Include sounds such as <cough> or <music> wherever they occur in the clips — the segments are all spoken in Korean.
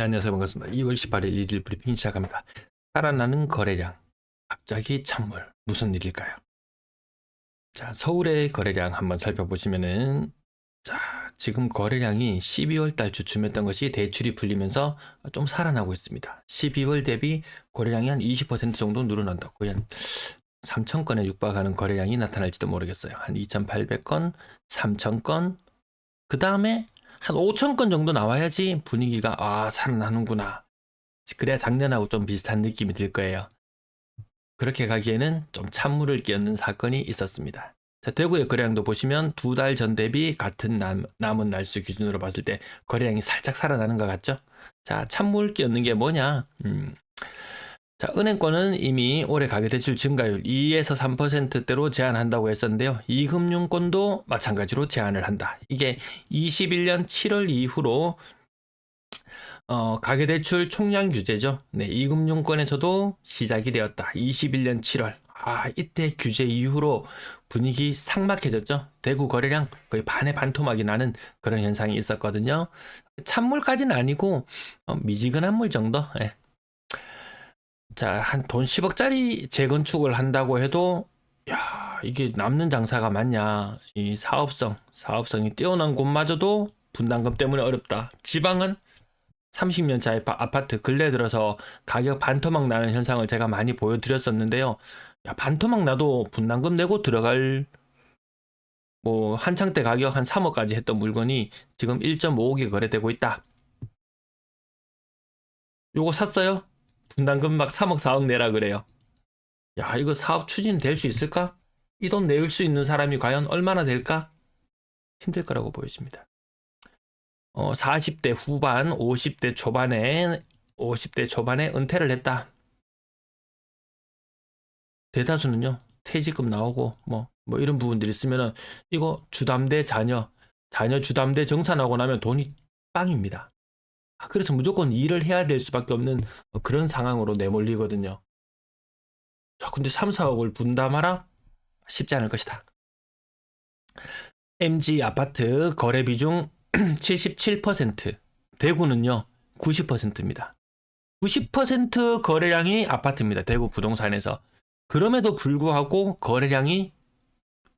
네, 안녕하세요. 반갑습니다. 2월 18일 일일 브리핑 시작합니다. 살아나는 거래량. 갑자기 찬물. 무슨 일일까요? 자, 서울의 거래량 한번 살펴보시면은, 자, 지금 거래량이 12월 달 주춤했던 것이 대출이 풀리면서 좀 살아나고 있습니다. 12월 대비 거래량이 한 20% 정도 늘어난다. 거의 한 3,000건에 육박하는 거래량이 나타날지도 모르겠어요. 한 2,800건, 3,000건, 그 다음에 한 5천 건 정도 나와야지 분위기가 아 살아나는구나. 그래야 작년하고 좀 비슷한 느낌이 들 거예요. 그렇게 가기에는 좀 찬물을 끼얹는 사건이 있었습니다. 자, 대구의 거래량도 보시면 두 달 전 대비 같은 남, 남은 날수 기준으로 봤을 때 거래량이 살짝 살아나는 것 같죠? 자, 찬물 끼얹는 게 뭐냐? 음. 자, 은행권은 이미 올해 가계대출 증가율 2에서 3%대로 제한한다고 했었는데요. 이금융권도 마찬가지로 제한을 한다. 이게 21년 7월 이후로 어, 가계대출 총량 규제죠. 네, 이금융권에서도 시작이 되었다. 21년 7월. 아, 이때 규제 이후로 분위기 삭막해졌죠. 대구 거래량 거의 반의 반토막이 나는 그런 현상이 있었거든요. 찬물까지는 아니고 어, 미지근한 물 정도. 예. 자, 한 돈 10억짜리 재건축을 한다고 해도, 야, 이게 남는 장사가 맞냐. 이 사업성, 사업성이 뛰어난 곳마저도 분담금 때문에 어렵다. 지방은 30년 차 아파트 근래 들어서 가격 반토막 나는 현상을 제가 많이 보여드렸었는데요. 야, 반토막 나도 분담금 내고 들어갈 뭐 한창 때 가격 한 3억까지 했던 물건이 지금 1.5억에 거래되고 있다. 요거 샀어요? 분담금 막 3억 4억 내라 그래요. 야 이거 사업 추진 될 수 있을까? 이 돈 내올 수 있는 사람이 과연 얼마나 될까? 힘들 거라고 보여집니다. 어, 40대 후반, 50대 초반에 50대 초반에 은퇴를 했다. 대다수는요. 퇴직금 나오고 뭐, 뭐 이런 부분들이 있으면은 이거 주담대 자녀, 자녀 주담대 정산하고 나면 돈이 빵입니다. 아, 그래서 무조건 일을 해야 될 수밖에 없는 그런 상황으로 내몰리거든요. 자, 근데 3, 4억을 분담하라? 쉽지 않을 것이다. MG 아파트 거래 비중 <clears throat> 77%, 대구는요, 90%입니다. 90% 거래량이 아파트입니다. 대구 부동산에서. 그럼에도 불구하고 거래량이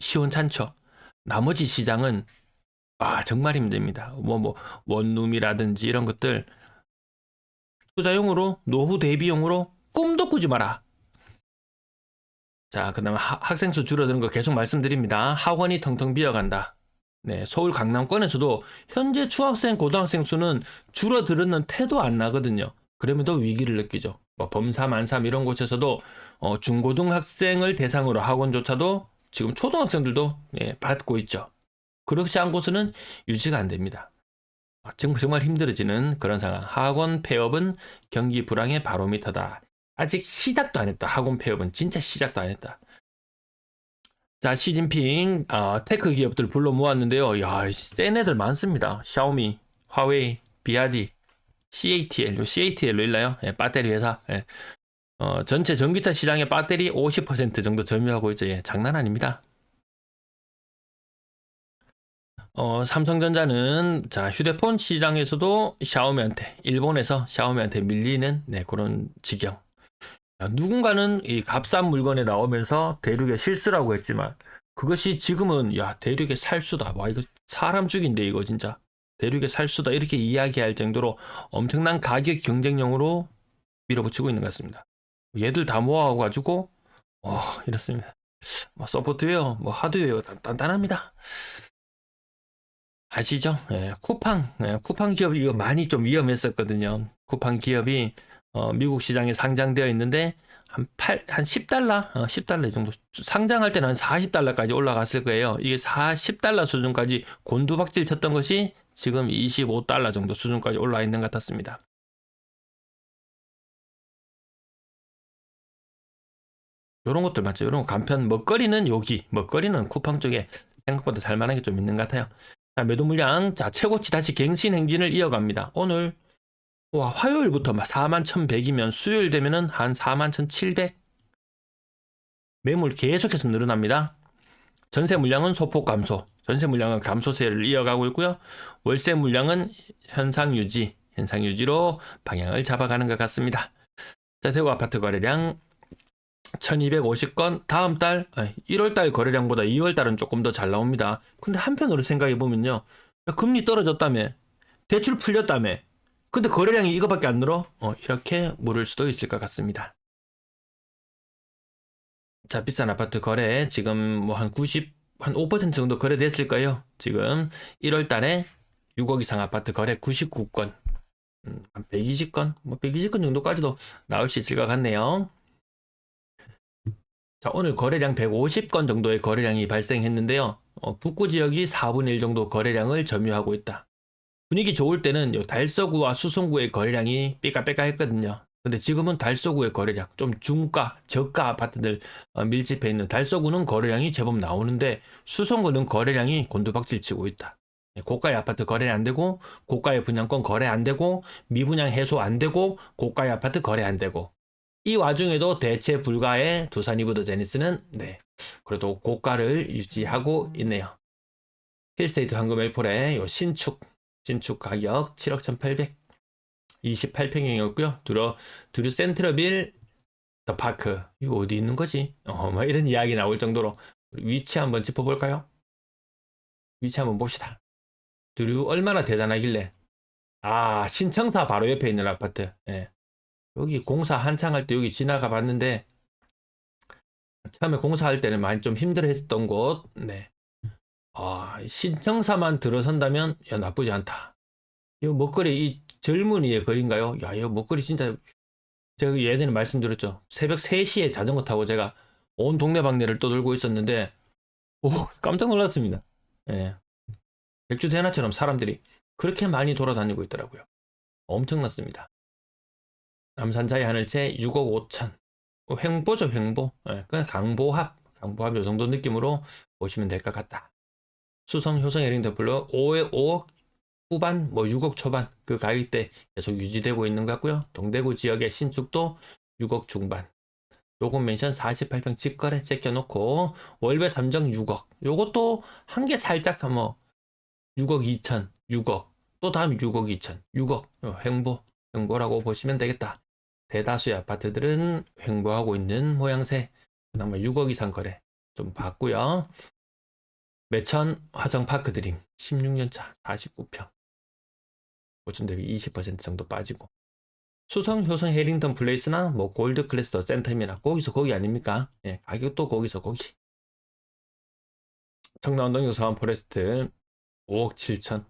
시원찮죠. 나머지 시장은 아, 정말 힘듭니다. 뭐, 뭐, 원룸이라든지 이런 것들. 투자용으로, 노후 대비용으로 꿈도 꾸지 마라. 자, 그 다음에 학생 수 줄어드는 거 계속 말씀드립니다. 학원이 텅텅 비어간다. 네, 서울 강남권에서도 현재 중학생, 고등학생 수는 줄어들었는 태도 안 나거든요. 그러면도 위기를 느끼죠. 뭐 범삼, 안삼 이런 곳에서도 어, 중고등학생을 대상으로 학원조차도 지금 초등학생들도 예, 받고 있죠. 그렇지 않고서는 유지가 안 됩니다. 아, 정말 힘들어지는 그런 상황. 학원 폐업은 경기 불황의 바로미터다. 아직 시작도 안 했다. 학원 폐업은 진짜 시작도 안 했다. 자, 시진핑 어, 테크 기업들 불러 모았는데요. 야, 센 애들 많습니다. 샤오미, 화웨이, 비아디, CATL, 요 CATL로 일나요? 예, 배터리 회사. 예. 어, 전체 전기차 시장의 배터리 50% 정도 점유하고 있죠. 예, 장난 아닙니다. 어, 삼성전자는 자 휴대폰 시장에서도 샤오미한테 일본에서 샤오미한테 밀리는 네, 그런 지경. 누군가는 이 값싼 물건에 나오면서 대륙의 실수라고 했지만 그것이 지금은 야 대륙의 살수다. 와 이거 사람 죽인데 이거 진짜 대륙의 살수다 이렇게 이야기할 정도로 엄청난 가격 경쟁력으로 밀어붙이고 있는 것 같습니다. 얘들 다 모아가지고 어, 이렇습니다. 뭐 소프트웨어, 뭐 하드웨어 단 단합니다. 아시죠? 예, 쿠팡, 예, 쿠팡 기업이 이거 많이 좀 위험했었거든요. 쿠팡 기업이 어, 미국 시장에 상장되어 있는데 한 8, 한 10달러, 어, 10달러 정도 상장할 때는 한 40달러까지 올라갔을 거예요. 이게 40달러 수준까지 곤두박질 쳤던 것이 지금 25달러 정도 수준까지 올라 있는 것 같았습니다. 요런 것들 맞죠? 요런 간편 먹거리는 여기, 먹거리는 쿠팡 쪽에 생각보다 살만한 게 좀 있는 것 같아요. 자, 매도 물량, 자, 최고치 다시 갱신 행진을 이어갑니다. 오늘, 와, 화요일부터 4만 1100이면 수요일 되면은 한 4만 1700. 매물 계속해서 늘어납니다. 전세 물량은 소폭 감소. 전세 물량은 감소세를 이어가고 있고요. 월세 물량은 현상 유지. 현상 유지로 방향을 잡아가는 것 같습니다. 자, 대구 아파트 거래량 1250건 다음 달 1월 달 거래량보다 2월 달은 조금 더 잘 나옵니다. 근데 한편으로 생각해 보면요. 야, 금리 떨어졌다며. 대출 풀렸다며. 근데 거래량이 이거밖에 안 늘어? 어, 이렇게 물을 수도 있을 것 같습니다. 자, 비싼 아파트 거래 지금 뭐 한 90, 한 5% 정도 거래됐을까요? 지금 1월 달에 6억 이상 아파트 거래 99건, 음, 한 120건, 뭐 120건 정도까지도 나올 수 있을 것 같네요. 자, 오늘 거래량 150건 정도의 거래량이 발생했는데요. 어, 북구 지역이 4분의 1 정도 거래량을 점유하고 있다. 분위기 좋을 때는 요 달서구와 수성구의 거래량이 삐까삐까 했거든요. 근데 지금은 달서구의 거래량, 좀 중가, 저가 아파트들 어, 밀집해 있는 달서구는 거래량이 제법 나오는데 수성구는 거래량이 곤두박질 치고 있다. 예, 고가의 아파트 거래 안 되고 고가의 분양권 거래 안 되고 미분양 해소 안 되고 고가의 아파트 거래 안 되고 이 와중에도 대체 불가의 두산 이브더 제니스는 네 그래도 고가를 유지하고 있네요. 힐스테이트 황금 엘폴의 요 신축 신축 가격 7억 1,800 28평형이었고요. 두루 두루 센트러빌 더 파크 이거 어디 있는 거지? 어, 뭐 이런 이야기 나올 정도로 위치 한번 짚어볼까요? 위치 한번 봅시다. 두루 얼마나 대단하길래? 아 신청사 바로 옆에 있는 아파트. 예. 여기 공사 한창 할 때 여기 지나가 봤는데 처음에 공사할 때는 많이 좀 힘들어 했던 곳. 네. 아 신청사만 들어선다면 야 나쁘지 않다. 이 먹거리 이 젊은이의 거리인가요? 야, 이 먹거리 진짜 제가 예전에 말씀드렸죠. 새벽 3시에 자전거 타고 제가 온 동네 방네를 떠돌고 있었는데 오 깜짝 놀랐습니다. 예. 백주 대나처럼 사람들이 그렇게 많이 돌아다니고 있더라고요. 엄청났습니다. 남산자의 하늘채 6억 5천. 뭐 횡보죠, 횡보. 예, 그냥 강보합, 강보합 요 정도 느낌으로 보시면 될 것 같다. 수성, 효성, 에링더블로 5에 5억 후반, 뭐 6억 초반 그 가격대 계속 유지되고 있는 것 같고요. 동대구 지역의 신축도 6억 중반. 요금 멘션 48평 직거래 제껴놓고 월배 3정 6억. 요것도 한 개 살짝 뭐 6억 2천, 6억. 또 다음 6억 2천, 6억. 어, 횡보, 횡보라고 보시면 되겠다. 대다수의 아파트들은 횡보하고 있는 모양새. 그나마 6억 이상 거래 좀 봤고요. 매천 화성파크 드림 16년차 49평. 고점 대비 20% 정도 빠지고. 수성, 효성, 해링턴 플레이스나 뭐 골드 클래스터 센텀이나 거기서 거기 아닙니까? 예, 가격도 거기서 거기. 청라운동 서원 포레스트 5억 7천.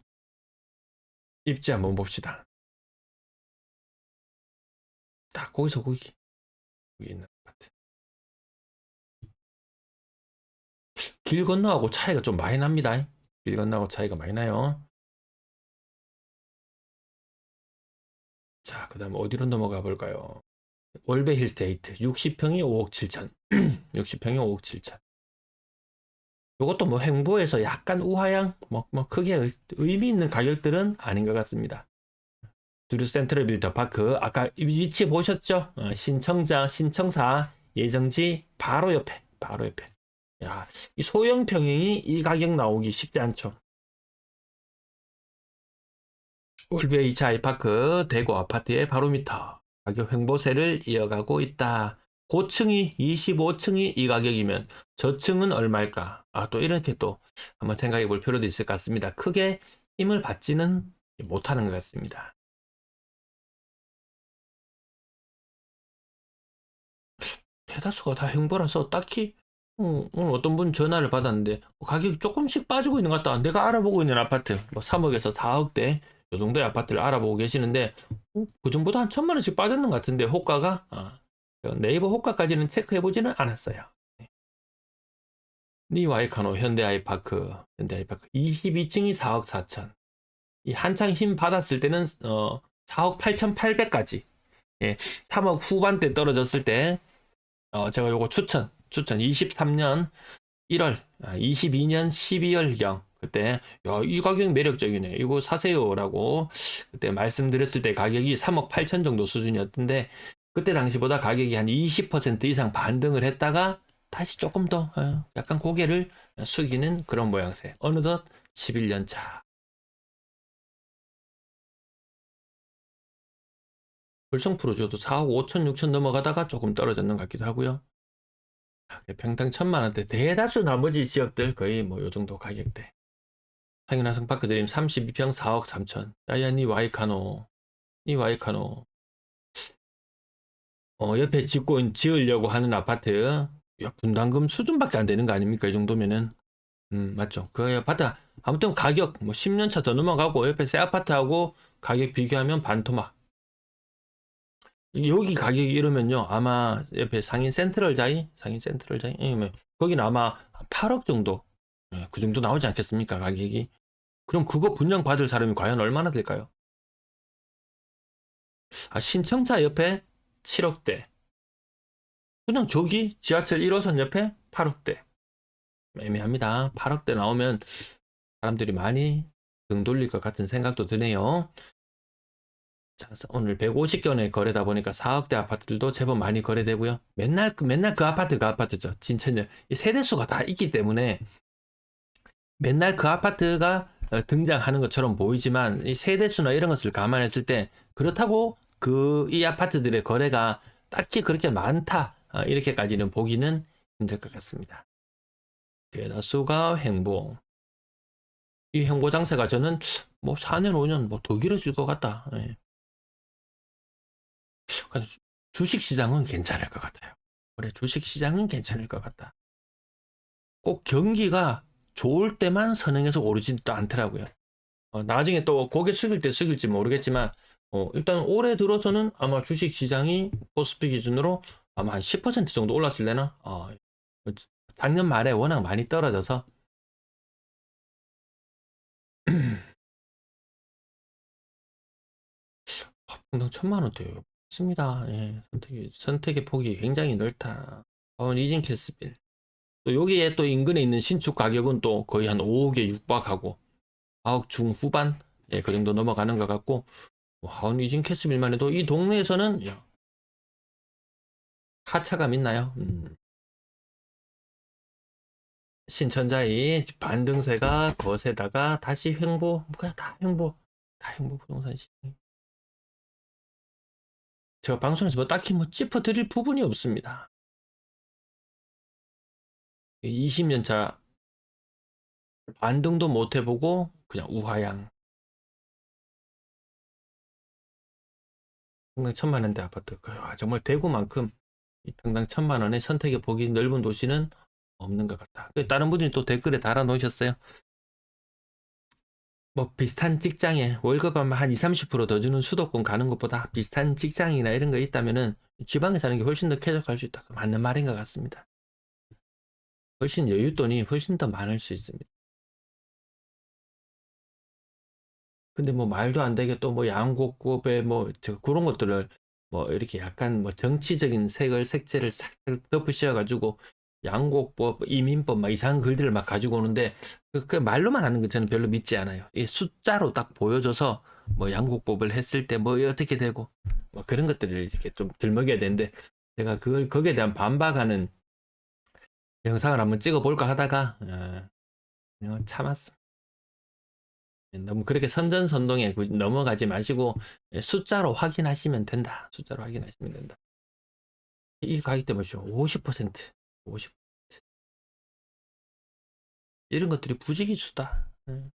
입지 한번 봅시다. 딱 거기서 거기. 여기 있는 아파트. 길 건너하고 차이가 좀 많이 납니다. 길 건너하고 차이가 많이 나요. 자, 그 다음 어디로 넘어가 볼까요? 월베 힐스테이트 60평이 5억 7천. 60평이 5억 7천. 이것도 뭐 행보에서 약간 우하향, 뭐, 뭐 크게 의- 의미 있는 가격들은 아닌 것 같습니다. 두루 센트럴 빌더 파크 아까 이 위치 보셨죠? 어, 신청자 신청사 예정지 바로 옆에 바로 옆에. 야, 이 소형 평형이 이 가격 나오기 쉽지 않죠. 월베 2차 아이파크 대구 아파트의 바로 밑터 가격 횡보세를 이어가고 있다. 고층이 25층이 이 가격이면 저층은 얼마일까? 아, 또 이렇게 또 한번 생각해 볼 필요도 있을 것 같습니다. 크게 힘을 받지는 못하는 것 같습니다. 대다수가 다 횡보라서 딱히 어, 오늘 어떤 분 전화를 받았는데 어, 가격이 조금씩 빠지고 있는 것 같다. 내가 알아보고 있는 아파트 뭐 3억에서 4억대 요 정도의 아파트를 알아보고 계시는데 어, 그 전보다 한 천만 원씩 빠졌는 것 같은데 호가가 아, 네이버 호가까지는 체크해 보지는 않았어요. 네. 니와이카노 현대아이파크 현대아이파크 22층이 4억 4천 이 한창 힘 받았을 때는 어, 4억 8,800까지 예, 3억 후반대 떨어졌을 때 어, 제가 요거 추천 추천. 23년 1월 22년 12월경 그때 야, 이 가격 매력적이네. 이거 사세요라고 그때 말씀드렸을 때 가격이 3억 8천 정도 수준이었는데 그때 당시보다 가격이 한 20% 이상 반등을 했다가 다시 조금 더 어, 약간 고개를 숙이는 그런 모양새. 어느덧 11년 차 불성 프로줘도 4억 5천 6천 넘어가다가 조금 떨어졌는 것 같기도 하고요. 아, 평당 천만 원대 대다수 나머지 지역들 거의 뭐 요 정도 가격대. 상인화성 파크 드림 32평 4억 3천. 야야 니 와이카노. 니 와이카노. 어 옆에 짓고 지으려고 하는 아파트 야, 분담금 수준밖에 안 되는 거 아닙니까? 이 정도면은. 음, 맞죠. 그 아파트 아무튼 가격 뭐 10년 차 더 넘어가고 옆에 새 아파트하고 가격 비교하면 반토막. 여기 가격이 이러면요. 아마 옆에 상인 센트럴 자이, 상인 센트럴 자이, 예, 뭐, 거기는 아마 8억 정도, 예, 그 정도 나오지 않겠습니까? 가격이. 그럼 그거 분양 받을 사람이 과연 얼마나 될까요? 아, 신청차 옆에 7억대. 그냥 저기 지하철 1호선 옆에 8억대. 애매합니다. 8억대 나오면 사람들이 많이 등 돌릴 것 같은 생각도 드네요. 자, 오늘 150견의 거래다 보니까 4억대 아파트들도 제법 많이 거래되고요. 맨날 그 맨날 그 아파트 그 아파트죠. 진천역 이 세대 수가 다 있기 때문에 맨날 그 아파트가 어, 등장하는 것처럼 보이지만 이 세대 수나 이런 것을 감안했을 때 그렇다고 그 이 아파트들의 거래가 딱히 그렇게 많다 어, 이렇게까지는 보기는 힘들 것 같습니다. 대다수가 횡보. 이 횡보 장세가 저는 뭐 4년 5년 뭐 더 길어질 것 같다. 예. 그냥 주식 시장은 괜찮을 것 같아요. 그래 주식 시장은 괜찮을 것 같다. 꼭 경기가 좋을 때만 선행해서 오르지도 않더라고요. 어, 나중에 또 고개 숙일 때 숙일지 모르겠지만 어, 일단 올해 들어서는 아마 주식 시장이 코스피 기준으로 아마 한 10% 정도 올랐을래나? 어, 작년 말에 워낙 많이 떨어져서 <clears throat> 평당 천만 원대요. 맞습니다. 예, 선택의, 선택의 폭이 굉장히 넓다. 어, 이진 캐스빌. 또 여기에 또 인근에 있는 신축 가격은 또 거의 한 5억에 육박하고 4억 중후반 예, 그 정도 넘어가는 것 같고 와, 이진 캐스빌만 해도 이 동네에서는 야, 하차감 있나요? 음. 신천자의 반등세가 거세다가 다시 횡보, 그냥 다 횡보, 다 횡보 부동산 시장. 제가 방송에서 뭐 딱히 뭐 짚어드릴 부분이 없습니다. 20년 차 반등도 못 해보고 그냥 우하양. 평당 천만 원대 아파트. 아, 정말 대구만큼 이 평당 천만 원의 선택의 폭이 넓은 도시는 없는 것 같다. 그 다른 분이 또 댓글에 달아 놓으셨어요. 뭐 비슷한 직장에 월급 아마 한 20, 30%더 주는 수도권 가는 것보다 비슷한 직장이나 이런 거 있다면은 지방에 사는 게 훨씬 더 쾌적할 수 있다. 맞는 말인 것 같습니다. 훨씬 여윳돈이 훨씬 더 많을 수 있습니다. 근데 뭐 말도 안 되게 또 뭐 양곡법에 뭐저 그런 것들을 뭐 이렇게 약간 뭐 정치적인 색을 색채를 싹 덮으셔 가지고 양곡법, 이민법 막 이상한 글들을 막 가지고 오는데 그, 그 말로만 하는 거 저는 별로 믿지 않아요. 이 숫자로 딱 보여줘서 뭐 양곡법을 했을 때 뭐 어떻게 되고 뭐 그런 것들을 이렇게 좀 들먹여야 되는데 제가 그걸 거기에 대한 반박하는 영상을 한번 찍어볼까 하다가 어, 그냥 참았습니다. 너무 그렇게 선전선동에 넘어가지 마시고 숫자로 확인하시면 된다. 숫자로 확인하시면 된다. 이 가격 대 보시오. 50%. 50. 이런 것들이 부지기수다. 네.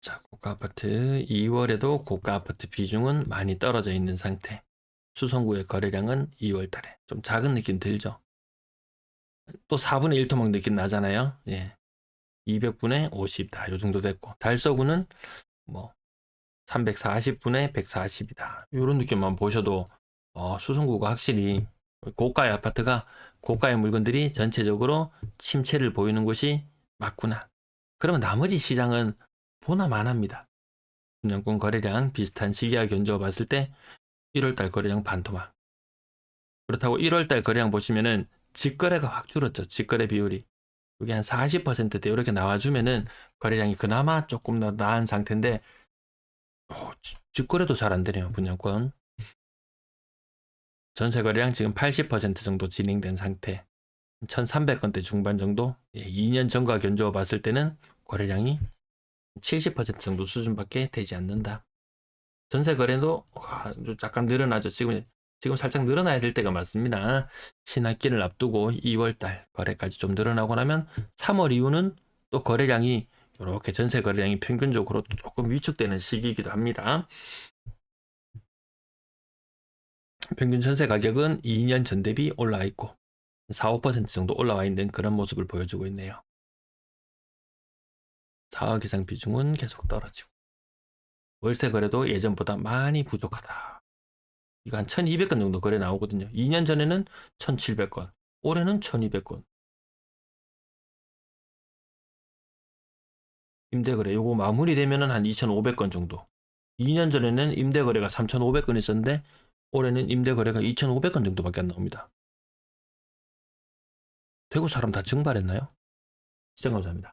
자, 고가 아파트 2월에도 고가 아파트 비중은 많이 떨어져 있는 상태. 수성구의 거래량은 2월 달에 좀 작은 느낌 들죠. 또 4분의 1토막 느낌 나잖아요. 예. 200분의 50다. 요 정도 됐고. 달서구는 뭐 340분의 140이다. 이런 느낌만 보셔도 어, 수성구가 확실히 고가의 아파트가 고가의 물건들이 전체적으로 침체를 보이는 곳이 맞구나. 그러면 나머지 시장은 보나마납니다. 분양권 거래량 비슷한 시기와 견주어 봤을 때 1월달 거래량 반토막. 그렇다고 1월달 거래량 보시면은 직거래가 확 줄었죠. 직거래 비율이. 여기 한 40%대 이렇게 나와주면은 거래량이 그나마 조금 더 나은 상태인데 어, 직거래도 잘 안 되네요. 분양권. 전세 거래량 지금 80% 정도 진행된 상태. 1300건대 중반 정도? 예, 2년 전과 견주어 봤을 때는 거래량이 70% 정도 수준밖에 되지 않는다. 전세 거래도 와, 좀 약간 늘어나죠. 지금 지금 살짝 늘어나야 될 때가 맞습니다. 신학기를 앞두고 2월달 거래까지 좀 늘어나고 나면 3월 이후는 또 거래량이 이렇게 전세 거래량이 평균적으로 조금 위축되는 시기이기도 합니다. 평균 전세 가격은 2년 전 대비 올라와 있고 4, 5% 정도 올라와 있는 그런 모습을 보여주고 있네요. 4억 이상 비중은 계속 떨어지고 월세 거래도 예전보다 많이 부족하다. 이거 한 1200건 정도 거래 나오거든요. 2년 전에는 1700건, 올해는 1200건. 임대거래 요거 마무리되면은 한 2500건 정도. 2년 전에는 임대거래가 3500건 있었는데 올해는 임대 거래가 2500건 정도밖에 안 나옵니다. 대구 사람 다 증발했나요? 시청 감사합니다.